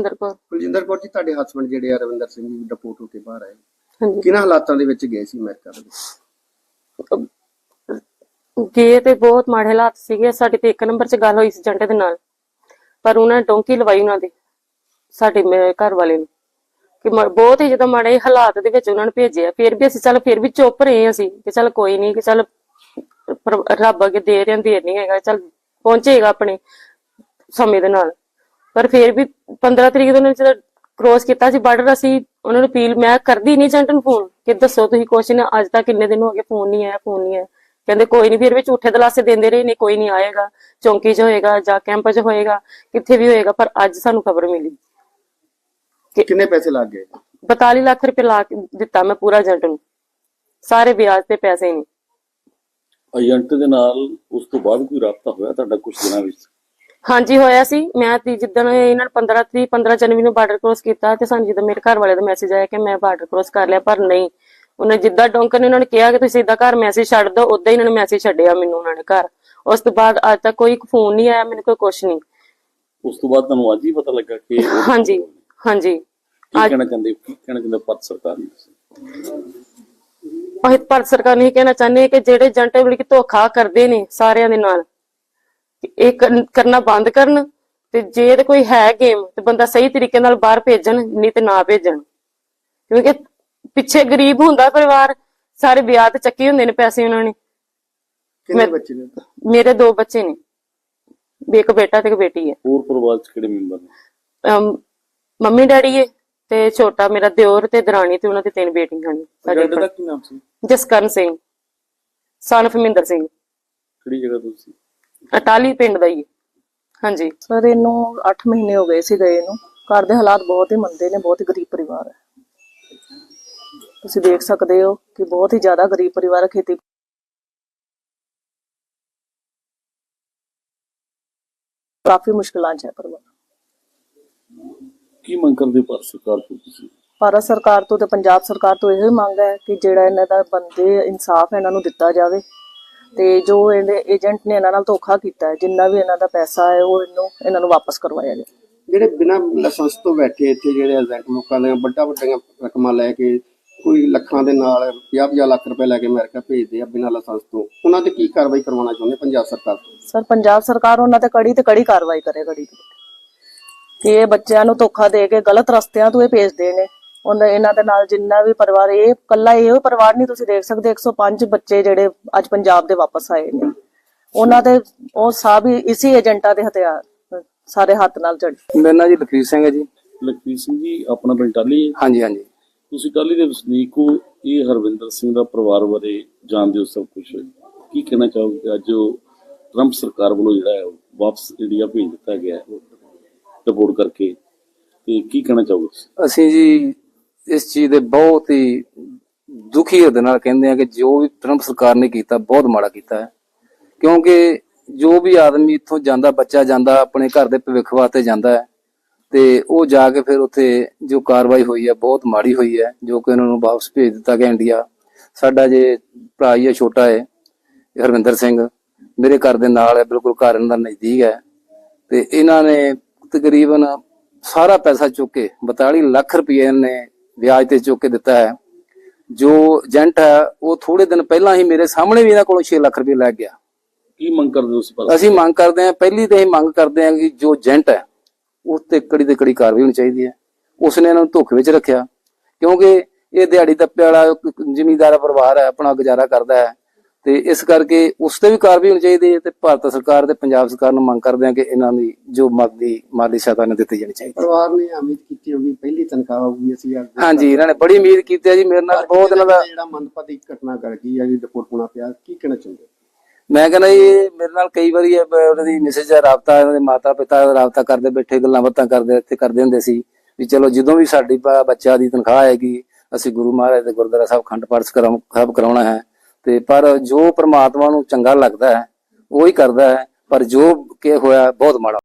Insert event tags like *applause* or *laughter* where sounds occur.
ਅੰਦਰ ਕੋ ਕੁਲਜਿੰਦਰ ਕੌਰ ਜੀ ਤੁਹਾਡੇ ਹਸਬੰਡ ਜਿਹੜੇ ਆ ਰਵਿੰਦਰ ਸਿੰਘ ਜੀ ਡਿਪੋਰਟ ਹੋ ਕੇ ਬਾਹਰ ਆਏ। ਹਾਂਜੀ। ਕਿਹਨਾਂ ਹਾਲਾਤਾਂ ਦੇ ਵਿੱਚ ਗਏ ਸੀ ਅਮਰੀਕਾ ਦੇ ਵਿੱਚ? ਗਏ ਤੇ ਬਹੁਤ ਮਾੜੇ ਹਾਲਾਤ ਸੀਗੇ। ਸਾਡੀ ਤੇ ਇੱਕ ਨੰਬਰ 'ਚ ਗੱਲ ਹੋਈ ਸੀ ਜੰਟੇ ਦੇ ਨਾਲ। ਪਰ ਉਹਨਾਂ ਨੇ ਡੋਂਕੀ ਲਵਾਈ ਉਹਨਾਂ ਦੇ ਸਾਡੇ ਮੇ- ਘਰ ਵਾਲੇ ਨੂੰ। ਕਿ ਮ- ਬਹੁਤ ਹੀ ਜਦੋਂ ਮਾੜੇ ਹਾਲਾਤ ਦੇ ਵਿੱਚ ਉਹਨਾਂ ਨੂੰ ਭੇਜਿਆ। ਫਿਰ ਵੀ ਅਸੀਂ ਚੱਲ ਫਿਰ ਵੀ ਚੁੱਪ ਰਹੇ ਅਸੀਂ। ਕਿ ਚੱਲ ਕੋਈ ਨਹੀਂ ਕਿ ਚੱਲ ਪਰ- ਰੱਬ ਅੱਗੇ ਦੇ ਰਹੇ ਦੇਰ ਨਹੀਂ ਹੈਗਾ। ਚੱਲ ਪਹੁੰਚੇਗਾ ਆਪਣੇ ਸਮੇਂ ਦੇ ਨਾਲ। ਪਰ ਫਿਰ ਵੀ 15 ਤਰੀਕ ਨੂੰ ਜਦੋਂ ਕ੍ਰੋਸ ਕੀਤਾ ਸੀ ਬਾਰਡਰ ਅਸੀਂ ਉਹਨਾਂ ਨੂੰ ਅਪੀਲ ਮੈਂ ਕਰਦੀ ਨਹੀਂ ਏਜੰਟ ਨੂੰ ਫੋਨ ਕਿ ਦੱਸੋ ਤੁਸੀਂ ਕੁਛ ਨਾ ਅੱਜ ਤੱਕ ਕਿੰਨੇ ਦਿਨ ਹੋ ਗਏ ਫੋਨ ਨਹੀਂ ਆਇਆ ਫੋਨ ਨਹੀਂ ਆਇਆ। ਕਹਿੰਦੇ ਕੋਈ ਨਹੀਂ ਫਿਰ ਵੀ ਝੂਠੇ ਦਲਾਸੇ ਦਿੰਦੇ ਰਹੇ ਨਹੀਂ ਕੋਈ ਨਹੀਂ ਆਏਗਾ ਚੌਂਕੀ 'ਚ ਹੋਏਗਾ ਜਾਂ ਕੈਂਪ 'ਚ ਹੋਏਗਾ ਕਿੱਥੇ ਵੀ ਹੋਏਗਾ ਪਰ ਅੱਜ ਸਾਨੂੰ ਖਬਰ ਮਿਲੀ। ਕਿੰਨੇ ਪੈਸੇ ਲੱਗ ਗਏ? 42 ਲੱਖ ਰੁਪਏ ਲਾ ਕੇ ਦਿੱਤਾ ਮੈਂ ਪੂਰਾ ਏਜੰਟ ਨੂੰ। ਸਾਰੇ ਵਿਆਜ ਤੇ ਪੈਸੇ ਨਹੀਂ ਏਜੰਟ ਦੇ ਨਾਲ ਉਸ ਤੋਂ ਬਾਅਦ ਕੋਈ ਰਾਬਤਾ ਹੋਇਆ ਤੁਹਾਡਾ ਕੁਝ ਦਿਨਾਂ ਵਿੱਚ? ਹਾਂਜੀ ਹੋਇਆ ਸੀ। ਮੈਂ ਤੀ ਜਿੱਦਣ ਇਹਨਾਂ ਨੇ 15 ਤਰੀਕ 15 ਜਨਵਰੀ ਨੂੰ ਬਾਰਡਰ ਕ੍ਰੋਸ ਕੀਤਾ ਤੇ ਸਾਨੂੰ ਜਦੋਂ ਮੇਰੇ ਘਰ ਵਾਲੇ ਦਾ ਮੈਸੇਜ ਆਇਆ ਕਿ ਮੈਂ ਬਾਰਡਰ ਕ੍ਰੋਸ ਕਰ ਲਿਆ ਪਰ ਨਹੀਂ। ਉਹਨੇ ਜਿੱਦਾਂ ਡੋਂਕਰ ਨੇ ਉਹਨਾਂ ਨੇ ਕਿਹਾ ਕਿ ਤੁਸੀਂ ਸਿੱਧਾ ਘਰ ਮੈਸੇਜ ਛੱਡ ਦਿਓ ਉਦਾਂ ਹੀ ਇਹਨਾਂ ਨੇ ਮੈਸੇਜ ਛੱਡਿਆ ਮੈਨੂੰ ਉਹਨਾਂ ਨੇ ਘਰ। ਉਸ ਤੋਂ ਬਾਅਦ ਅੱਜ ਤੱਕ ਕੋਈ ਫੋਨ ਨਹੀਂ ਆਇਆ ਮੈਨੂੰ ਕੋਈ ਕੁਛ ਨਹੀਂ। ਉਸ ਤੋਂ ਬਾਅਦ ਤੁਹਾਨੂੰ ਅੱਜ ਹੀ ਪਤਾ ਲੱਗਾ ਕਿ *laughs* ਹਾਂਜੀ ਹਾਂਜੀ। ਕੀ ਕਹਿਣਾ ਚਾਹੁੰਦੇ ਕੀ ਕਹਿਣਾ ਚਾਹੁੰਦੇ ਭਾਰਤ ਸਰਕਾਰ ਨੂੰ? ਭਾਰਤ ਸਰਕਾਰ ਨੂੰ ਕਹਿਣਾ ਚਾਹੁੰਦੇ ਕਿ ਜਿਹੜੇ ਏਜੰਟ ਬਲ ਕਿ ਧੋਖਾ ਕਰਦੇ ਨੇ ਸਾਰਿਆਂ ਦੇ ਨਾਲ ਇਹ ਕਰਨ- ਬੰਦ ਕਰਨ ਤੇ ਜੇ ਤੇ ਕੋਈ ਹੈ ਗੇਮ ਤੇ ਬੰਦਾ ਸਹੀ ਤਰੀਕੇ ਨਾਲ ਬਾਹਰ ਭੇਜਣ ਨਹੀਂ ਤੇ ਨਾ ਭੇਜਣ। ਕਿਉਂਕਿ ਪਿੱਛੇ ਗਰੀਬ ਹੁੰਦਾ ਪਰਿਵਾਰ ਸਾਰੇ ਵਿਆਹ ਤੇ ਚੱਕੇ ਹੁੰਦੇ ਨੇ ਪੈਸੇ ਉਹਨਾਂ ਨੇ। ਕਿੰਨੇ ਬੱਚੇ ਨੇ ਮੇਰੇ ਦੋ ਬੱਚੇ ਨੇ। ਵੀ ਇੱਕ ਬੇਟਾ ਤੇ ਇੱਕ ਬੇਟੀ ਹੈ। ਹੋਰ ਪਰਿਵਾਰ ਚ ਕਿਹੜੇ ਮੈਂਬਰ ਨੇ? ਮੰਮੀ ਡੈਡੀ ਹੈ ਤੇ ਛੋਟਾ ਮੇਰਾ ਦਿਓਰ ਤੇ ਦਰਾਣੀ ਤੇ ਉਹਨਾਂ ਦੀ ਤਿੰਨ ਬੇਟੀਆਂ ਨੇ। ਸਾਡੇ ਦਾ ਕੀ ਨਾਮ ਸੀ? ਜਸਕਰਨ ਸਿੰਘ। ਸਨ ਫਮਿੰਦਰ ਸਿੰਘ। ਕਿਹੜੀ ਜਗ੍ਹਾ ਤੋਂ ਸੀ? ਅਟਾਲੀ ਪਿੰਡ ਦਾ ਹੀ ਹੈ। ਹਾਂਜੀ। ਸਰ ਇਹਨੂੰ 8 ਮਹੀਨੇ ਹੋ ਗਏ ਸੀ ਗਏ ਨੂੰ। ਘਰ ਦੇ ਹਾਲਾਤ ਬਹੁਤ ਹੀ ਮੰਦੇ ਨੇ ਬਹੁਤ ਹੀ ਗਰੀਬ ਪਰਿਵਾਰ ਹੈ। ਤੁਸੀਂ ਦੇਖ ਸਕਦੇ ਹੋ ਕਿ ਬਹੁਤ ਹੀ ਜ਼ਿਆਦਾ ਗਰੀਬ ਪਰਿਵਾਰ ਹੈ ਖੇਤੀ ਕਾਫੀ ਮੁਸ਼ਕਲਾਂ 'ਚ ਹੈ ਪਰਿਵਾਰ। ਕੀ ਮੰਗ ਕਰਦੇ ਭਾਰਤ ਸਰਕਾਰ ਤੋਂ ਤੁਸੀਂ? ਭਾਰਤ ਸਰਕਾਰ ਤੋਂ ਤੇ ਪੰਜਾਬ ਸਰਕਾਰ ਤੋਂ ਇਹ ਮੰਗ ਹੈ ਕਿ ਜਿਹੜਾ ਇਹਨਾਂ ਦਾ ਬੰਦੇ ਇਨਸਾਫ ਇਹਨਾਂ ਨੂੰ ਦਿੱਤਾ ਜਾਵੇ। ਤੇ ਜੋ ਇਹਦੇ ਏਜੰਟ ਨੇ ਇਹਨਾਂ ਨਾਲ ਧੋਖਾ ਕੀਤਾ ਹੈ ਜਿੰਨਾ ਵੀ ਇਹਨਾਂ ਦਾ ਪੈਸਾ ਹੈ ਉਹ ਇਹਨੂੰ ਇਹਨਾਂ ਨੂੰ ਵਾਪਸ ਕਰਵਾਇਆ ਜਾਵੇ ਜਿਹੜੇ ਬਿਨਾਂ ਲਾਇਸੈਂਸ ਤੋਂ ਬੈਠੇ ਇੱਥੇ ਜਿਹੜੇ ਏਜੰਟ ਲੋਕਾਂ ਦੀਆਂ ਵੱਡਾ ਵੱਡੀਆਂ ਰਕਮਾਂ ਲੈ ਕੇ ਕੋਈ ਲੱਖਾਂ ਦੇ ਨਾਲ 50-50 ਲੱਖ ਰੁਪਏ ਲੈ ਕੇ ਅਮਰੀਕਾ ਭੇਜਦੇ ਆ ਬਿਨਾਂ ਲਾਇਸੈਂਸ ਤੋਂ ਉਹਨਾਂ ਤੇ ਕੀ ਕਾਰਵਾਈ ਕਰਵਾਉਣਾ ਚਾਹੁੰਦੇ ਪੰਜਾਬ ਸਰਕਾਰ ਸਰ ਪੰਜਾਬ ਸਰਕਾਰ ਉਹਨਾਂ ਤੇ ਕੜੀ ਤੇ ਕੜੀ ਕਾਰਵਾਈ ਕਰੇ ਕੜੀ ਤੇ ਕਿ ਇਹ ਬੱਚਿਆਂ ਨੂੰ ਧੋਖਾ ਦੇ ਕੇ ਗਲਤ ਰਸਤਿਆਂ ਤੋਂ ਇਹ ਭੇਜਦੇ ਨੇ। ਉਹਨਾਂ ਇਹਨਾਂ ਦੇ ਨਾਲ ਜਿੰਨਾ ਵੀ ਪਰਿਵਾਰ ਇਹ ਕੱਲਾ ਇਹ ਪਰਿਵਾਰ ਨਹੀਂ ਤੁਸੀਂ ਦੇਖ ਸਕਦੇ 105 ਬੱਚੇ ਜਿਹੜੇ ਅੱਜ ਪੰਜਾਬ ਦੇ ਵਾਪਸ ਆਏ ਨੇ। ਉਹਨਾਂ ਦੇ ਉਹ ਸਭ ਹੀ ਇਸੇ ਏਜੰਟਾਂ ਦੇ ਹਥਿਆਰ ਸਾਰੇ ਹੱਥ ਨਾਲ ਚੜੇ ਮੇਰਾ ਜੀ ਲਖਵੀਰ ਸਿੰਘ ਹੈ ਜੀ। ਲਖਵੀਰ ਸਿੰਘ ਜੀ ਆਪਣਾ ਪਿੰਡ ਟਾਲੀ ਹੈ? ਹਾਂਜੀ ਹਾਂਜੀ। ਤੁਸੀਂ ਟਾਲੀ ਦੇ ਵਸਨੀਕ ਹੋ ਇਹ ਹਰਵਿੰਦਰ ਸਿੰਘ ਦਾ ਪਰਿਵਾਰ ਬਾਰੇ ਜਾਣਦੇ ਹੋ ਸਭ ਕੁਝ ਕੀ ਕਹਿਣਾ ਚਾਹੋਗੇ ਕਿ ਅੱਜ ਉਹ ਟਰੰਪ ਸਰਕਾਰ ਵੱਲੋਂ ਜਿਹੜਾ ਹੈ ਉਹ ਵਾਪਸ ਇੰਡੀਆ ਭੇਜ ਦਿੱਤਾ ਗਿਆ ਹੈ ਰਿਪੋਰਟ ਕਰਕੇ। ਤੇ ਕੀ ਕਹਿਣਾ ਚਾਹੋਗੇ? ਅਸੀਂ ਜੀ ਇਸ ਚੀਜ਼ ਦੇ ਬਹੁਤ ਹੀ ਦੁਖੀ ਹਿਰਦੇ ਨਾਲ ਕਹਿੰਦੇ ਆ ਕਿ ਜੋ ਵੀ ਟਰੰਪ ਸਰਕਾਰ ਨੇ ਕੀਤਾ, ਬਹੁਤ ਮਾੜਾ ਕੀਤਾ ਹੈ। ਕਿਉਂਕਿ ਜੋ ਵੀ ਆਦਮੀ ਇੱਥੋਂ ਜਾਂਦਾ, ਬੱਚਾ ਜਾਂਦਾ, ਆਪਣੇ ਘਰ ਦੇ ਭਵਿੱਖ ਵਾਸਤੇ ਜਾਂਦਾ ਹੈ, ਤੇ ਉਹ ਜਾ ਕੇ ਫਿਰ ਉੱਥੇ ਜੋ ਕਾਰਵਾਈ ਹੋਈ ਹੈ, ਬਹੁਤ ਮਾੜੀ ਹੋਈ ਹੈ, ਜੋ ਕਿ ਉਹਨਾਂ ਨੂੰ ਵਾਪਸ ਭੇਜ ਦਿੱਤਾ ਗਿਆ ਇੰਡੀਆ ਸਾਡਾ ਜੇ ਭਰਾ ਹੀ ਛੋਟਾ ਹੈ, ਹਰਵਿੰਦਰ ਸਿੰਘ, ਮੇਰੇ ਘਰ ਦੇ ਨਾਲ ਹੈ, ਬਿਲਕੁਲ ਘਰ ਇਹਨਾਂ ਦਾ ਨਜ਼ਦੀਕ ਹੈ। ਤੇ ਇਹਨਾਂ ਨੇ ਤਕਰੀਬਨ ਸਾਰਾ ਪੈਸਾ ਚੁੱਕ ਕੇ 42 ਲੱਖ ਰੁਪਏ ਨੇ ਵਿਆਜ ਤੇ ਚੁੱਕ ਕੇ ਦਿੱਤਾ ਹੈ। ਜੋ ਏਜੰਟ ਹੈ ਉਹ ਥੋੜੇ ਦਿਨ ਪਹਿਲਾਂ ਹੀ ਮੇਰੇ ਸਾਹਮਣੇ ਵੀ ਇਹਨਾਂ ਕੋਲੋਂ 6 ਲੱਖ ਰੁਪਏ ਲੈ ਗਿਆ। ਕੀ ਮੰਗ ਕਰਦੇ ਹੋ ਤੁਸੀਂ ਅਸੀਂ ਮੰਗ ਕਰਦੇ ਹਾਂ ਪਹਿਲੀ ਤੇ ਅਸੀਂ ਮੰਗ ਕਰਦੇ ਹਾਂ ਕਿ ਜੋ ਏਜੰਟ ਹੈ ਉਸ ਤੇ ਕੜੀ ਤੇ ਕੜੀ ਕਾਰਵਾਈ ਹੋਣੀ ਚਾਹੀਦੀ ਹੈ। ਉਸਨੇ ਇਹਨਾਂ ਨੂੰ ਧੋਖੇ ਵਿੱਚ ਰੱਖਿਆ। ਕਿਉਂਕਿ ਇਹ ਦਿਹਾੜੀ ਦੱਪੇ ਵਾਲਾ ਜ਼ਿਮੀਂਦਾਰ ਪਰਿਵਾਰ ਹੈ ਆਪਣਾ ਗੁਜ਼ਾਰਾ ਕਰਦਾ ਹੈ। ਤੇ ਇਸ ਕਰਕੇ ਉਸ ਤੇ ਵੀ ਕਾਰਵਾਈ ਹੋਣੀ ਚਾਹੀਦੀ ਹੈ ਤੇ ਭਾਰਤ ਸਰਕਾਰ ਤੇ ਪੰਜਾਬ ਸਰਕਾਰ ਨੂੰ ਮੰਗ ਕਰਦੇ ਹਾਂ ਕਿ ਇਹਨਾਂ ਦੀ ਜੋ ਮਦਦੀ ਮਾਲੀ ਸਹਾਇਤਾ ਨੇ ਦਿੱਤੀ ਜਾਣੀ ਚਾਹੀਦੀ। ਪਰਿਵਾਰ ਨੇ ਉਮੀਦ ਕੀਤੀ ਹੋਗੀ ਪਹਿਲੀ ਤਨਖਾਹ ਹੋਊਗੀ ਅਸੀਂ ਹਾਂਜੀ ਇਹਨਾਂ ਨੇ ਬੜੀ ਉਮੀਦ ਕੀਤੀ ਹੈ ਜੀ ਮੇਰੇ ਨਾਲ ਬਹੁਤ ਇਹਨਾਂ ਦਾ ਜਿਹੜਾ ਮੰਦਪਤੀ ਘਟਨਾ ਕਰ ਗਈ ਹੈ ਜੀ ਰਿਪੋਰਟ ਹੋਣਾ ਪਿਆ ਕੀ ਕਹਿਣਾ ਚਾਹੁੰਦੇ? ਮੈਂ ਕਹਿੰਦਾ ਜੀ ਇਹ ਮੇਰੇ ਨਾਲ ਕਈ ਵਾਰੀ ਉਹਨਾਂ ਦੀ ਮਿਸਿਸ ਦਾ ਰਾਬਤਾ ਉਹਨਾਂ ਦੇ ਮਾਤਾ ਪਿਤਾ ਦਾ ਰਾਬਤਾ ਕਰਦੇ ਬੈਠੇ ਗੱਲਾਂ ਬਾਤਾਂ ਕਰਦੇ ਇੱਥੇ ਕਰਦੇ ਹੁੰਦੇ ਸੀ ਵੀ ਚਲੋ ਜਦੋਂ ਵੀ ਸਾਡੀ ਬੱਚਾ ਦੀ ਤਨਖਾਹ ਆਏਗੀ ਅਸੀਂ ਗੁਰੂ ਮਹਾਰਾਜ ਦੇ ਗੁਰਦੁਆਰਾ ਸਾਹਿਬ ਖੰਡ ਪਾਠ ਕਰਾਉਣਾ ਹੈ ਤੇ ਪਰ ਜੋ ਪ੍ਰਮਾਤਮਾ ਨੂੰ ਚੰਗਾ ਲੱਗਦਾ ਹੈ, ਉਹ ਹੀ ਕਰਦਾ ਹੈ, ਪਰ ਜੋ ਕਿ ਹੋਇਆ ਬਹੁਤ ਮਾੜਾ।